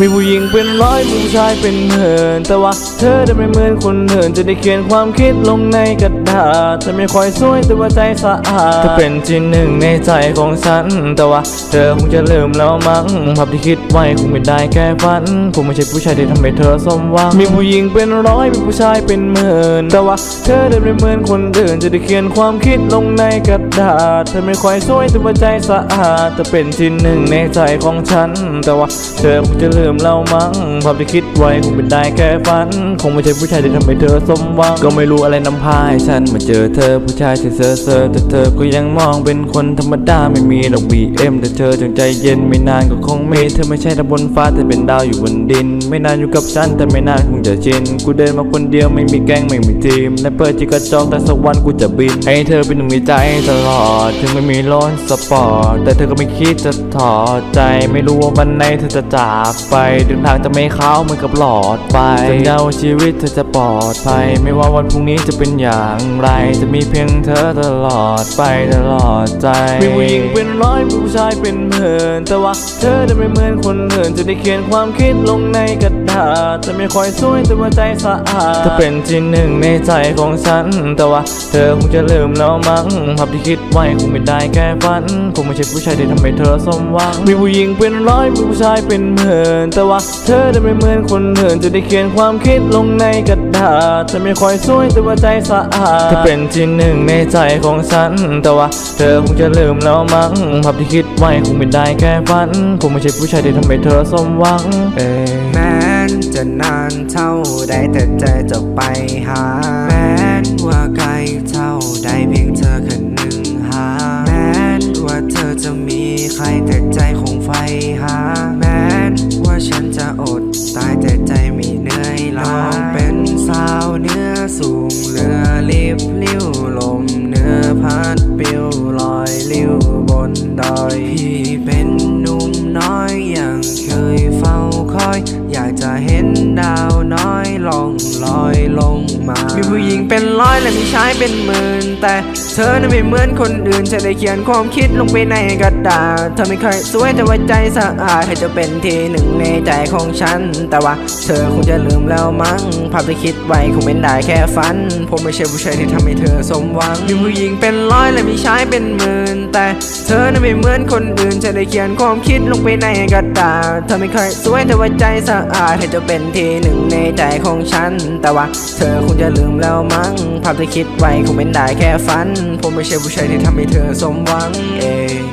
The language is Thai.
มีผู้หญิงเป็นร้อยมีผู้ชายเป็นหมื่นแต่ว่าเธอได้ไม่เหมือนคนอื่นจะได้เขียนความคิดลงในกระดาษเธอไม่ค่อยสวยแต่ว่าใจสะอาดเธอเป็นที่หนึ่งในใจของฉัน แต่ว่าเธอคงจะลืมแล้วมั้งภาพที่คิดไว้คงไม่ได้แค่ฝันคงไม่ใช่ผู้ชายที่ทำให้เธอสมหวังมีผู้หญิงเป็นร้อยมีผู้ชายเป็นหมื่นแต่ว่าเธอได้ไม่เหมือนคนอื่นจะได้เขียนความคิดลงในกระดาษเธอไม่ค่อยสวยแต่ว่าใจสะอาดเธอเป็นที่หนึ่งในใจของฉัน แต่ว่าเธอคงจะลืมแล้วมั้งภาพที่คิดไว้คงเป็นได้แค่ฝัน คงไม่ใช่ผู้ชายที่ทำให้เธอสมหวัง ก็ไม่รู้อะไรนำพาให้ฉันมาเจอเธอผู้ชายที่เซอร์เซอร์แต่เธอก็ยังมองเป็นคนธรรมดาไม่มีดอกบีเอ็มแต่เธอจงใจเย็นไม่นานก็คงมีเธอไม่ใช่ดาวบนฟ้าแต่เป็นดาวอยู่บนดิน ไม่นานอยู่กับฉันแต่ไม่นานคงจะชินกูเดินมาคนเดียวไม่มีแก๊งไม่มีทีมและเปิดจิกกระจอกแต่สักวันกูจะบิน ให้เธอเป็นหนึ่งในใจตลอดถึงไม่มีรถสปอร์ตแต่เธอก็ไม่คิดจะถอดใจไม่รู้ว่าวันไหนเธอจะจากไปเดินทางจะไม่เข้าเหมือนกับหลอดไปสัญญาวชีวิตเธอจะปลอดภัยไม่ว่าวันพรุ่งนี้จะเป็นอย่างไร จะมีเพียงเธอตลอดไปตลอดใจมีผู้หญิงเป็นร้อยมีผู้ชายเป็นหมื่นแต่ว่าเธอได้ไม่เหมือนคนอื่นจะได้เขียนความคิดลงในกระดาษเธอไม่ค่อยสวยแต่ว่าใจสะอาดเธอเป็นที่หนึ่งในใจของฉัน แต่ว่าเธอคงจะลืมแล้วมั้งภาพที่คิดไว้คงไม่ได้แค่ฝันคงไม่ใช่ผู้ชายที่ทำให้เธอสมหวังมีผู้หญิงเป็นร้อยมีผู้ชายเป็นหมื่นแต่ว่าเธอได้ไม่เหมือนคนอื่นจะได้เขียนความคิดลงในกระดาษเธอไม่ค่อยสวยแต่ว่าใจสะอาดเธอเป็นที่หนึ่งในใจของฉัน แต่ว่าเธอคงจะลืมแล้วมั้งภาพที่คิดไว้คงไม่ได้แค่ฝันคงไม่ใช่ผู้ชายที่ทำให้เธอสมหวังเอแม้นจะนานเท่าใดแต่ใจจะไปหาแม้นว่าไกล อยพี่เป็นหนุ่มน้อยอย่างเคยเฝ้าคอย อยากจะเห็นดาวน้อยล่องลอยลง มามีผู้หญิงเป็นร้อยและมีชายเป็นหมื่น แต่เธอนั้นไม่เหมือนคนอื่นจะได้เขียนความคิดลงไปในกระดาษ เธอไม่เคยสวยแต่ว่าใจสะอาดเธอจะเป็นที่หนึ่งในใจของฉัน แต่ว่าเธอคงจะลืมแล้วมั้งภาพที่คิดไว้คงเป็นได้แค่ฝัน ผมไม่ใช่ผู้ชายที่ทำให้เธอสมหวัง มีผู้หญิงเป็นร้อยและมีชายเป็นหมื่น แต่เธอนั้นไม่เหมือนคนอื่นจะได้เขียนความคิดลงไปในกระดาษ เธอไม่เคยสวยแต่ว่าใจสะอาดเธอจะเป็นที่หนึ่งในใจของฉัน แต่ว่าเธอคงจะลืมแล้วมั้งภาพที่คิดไว้คงเป็นได้แค่ฝัน ผมไม่ใช่ผู้ชายที่ทำให้เธอสมหวังเอง